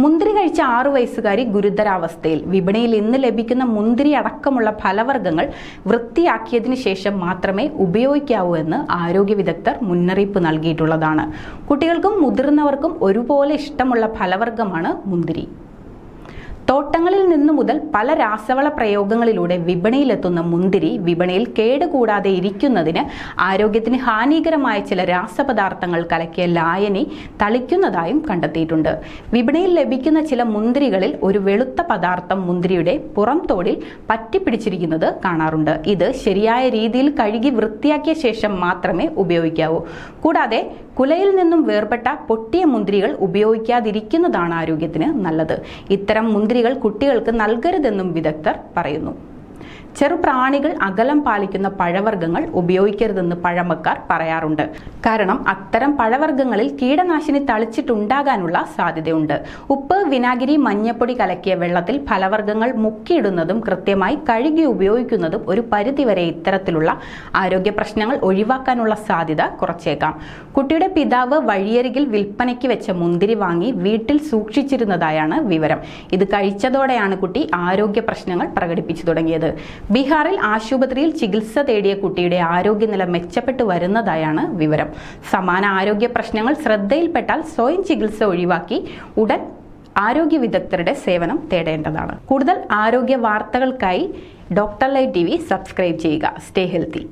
മുന്തിരി കഴിച്ച ആറു വയസ്സുകാരി ഗുരുതരാവസ്ഥയിൽ വിപണിയിൽ ഇന്ന് ലഭിക്കുന്ന മുന്തിരി അടക്കമുള്ള ഫലവർഗങ്ങൾ വൃത്തിയാക്കിയതിനു ശേഷം മാത്രമേ ഉപയോഗിക്കാവൂ എന്ന് ആരോഗ്യ വിദഗ്ധർ മുന്നറിയിപ്പ് നൽകിയിട്ടുള്ളതാണ്. കുട്ടികൾക്കും മുതിർന്നവർക്കും ഒരുപോലെ ഇഷ്ടമുള്ള ഫലവർഗമാണ് മുന്തിരി. തോട്ടങ്ങളിൽ നിന്നു മുതൽ പല രാസവള പ്രയോഗങ്ങളിലൂടെ വിപണിയിലെത്തുന്ന മുന്തിരി വിപണിയിൽ കേടുകൂടാതെ ഇരിക്കുന്നതിന് ആരോഗ്യത്തിന് ഹാനികരമായ ചില രാസപദാർത്ഥങ്ങൾ കലക്കിയ ലായനി തളിക്കുന്നതായും കണ്ടെത്തിയിട്ടുണ്ട്. വിപണിയിൽ ലഭിക്കുന്ന ചില മുന്തിരികളിൽ ഒരു വെളുത്ത പദാർത്ഥം മുന്തിരിയുടെ പുറംതോടിൽ പറ്റിപ്പിടിച്ചിരിക്കുന്നത് കാണാറുണ്ട്. ഇത് ശരിയായ രീതിയിൽ കഴുകി വൃത്തിയാക്കിയ ശേഷം മാത്രമേ ഉപയോഗിക്കാവൂ. കൂടാതെ കുലയിൽ നിന്നും വേർപെട്ട പൊട്ടിയ മുന്തിരികൾ ഉപയോഗിക്കാതിരിക്കുന്നതാണ് ആരോഗ്യത്തിന് നല്ലത്. ഇത്തരം മുന്തിരികൾ കുട്ടികൾക്ക് നൽകരുതെന്നും വിദഗ്ധർ പറയുന്നു ചെറുപ്രാണികൾ അകലം പാലിക്കുന്ന പഴവർഗങ്ങൾ ഉപയോഗിക്കരുതെന്ന് പഴമക്കാർ പറയാറുണ്ട്. കാരണം അത്തരം പഴവർഗങ്ങളിൽ കീടനാശിനി തളിച്ചിട്ടുണ്ടാകാനുള്ള സാധ്യതയുണ്ട്. ഉപ്പ് വിനാഗിരി മഞ്ഞപ്പൊടി കലക്കിയ വെള്ളത്തിൽ ഫലവർഗങ്ങൾ മുക്കിയിടുന്നതും കൃത്യമായി കഴുകി ഉപയോഗിക്കുന്നതും ഒരു പരിധിവരെ ഇത്തരത്തിലുള്ള ആരോഗ്യ പ്രശ്നങ്ങൾ ഒഴിവാക്കാനുള്ള സാധ്യത കുറച്ചേക്കാം. കുട്ടിയുടെ പിതാവ് വഴിയരികിൽ വിൽപ്പനയ്ക്ക് വെച്ച മുന്തിരി വാങ്ങി വീട്ടിൽ സൂക്ഷിച്ചിരുന്നതായാണ് വിവരം. ഇത് കഴിച്ചതോടെയാണ് കുട്ടി ആരോഗ്യ പ്രശ്നങ്ങൾ പ്രകടിപ്പിച്ചു തുടങ്ങിയത്. ബീഹാറിൽ ആശുപത്രിയിൽ ചികിത്സ തേടിയ കുട്ടിയുടെ ആരോഗ്യനില മെച്ചപ്പെട്ടു വരുന്നതായാണ് വിവരം. സമാന ആരോഗ്യ പ്രശ്നങ്ങൾ ശ്രദ്ധയിൽപ്പെട്ടാൽ സ്വയം ചികിത്സ ഒഴിവാക്കി ഉടൻ ആരോഗ്യ വിദഗ്ധരുടെ സേവനം തേടേണ്ടതാണ്. കൂടുതൽ ആരോഗ്യ വാർത്തകൾക്കായി doctor light T V subscribe ചെയ്യുക. Stay healthy.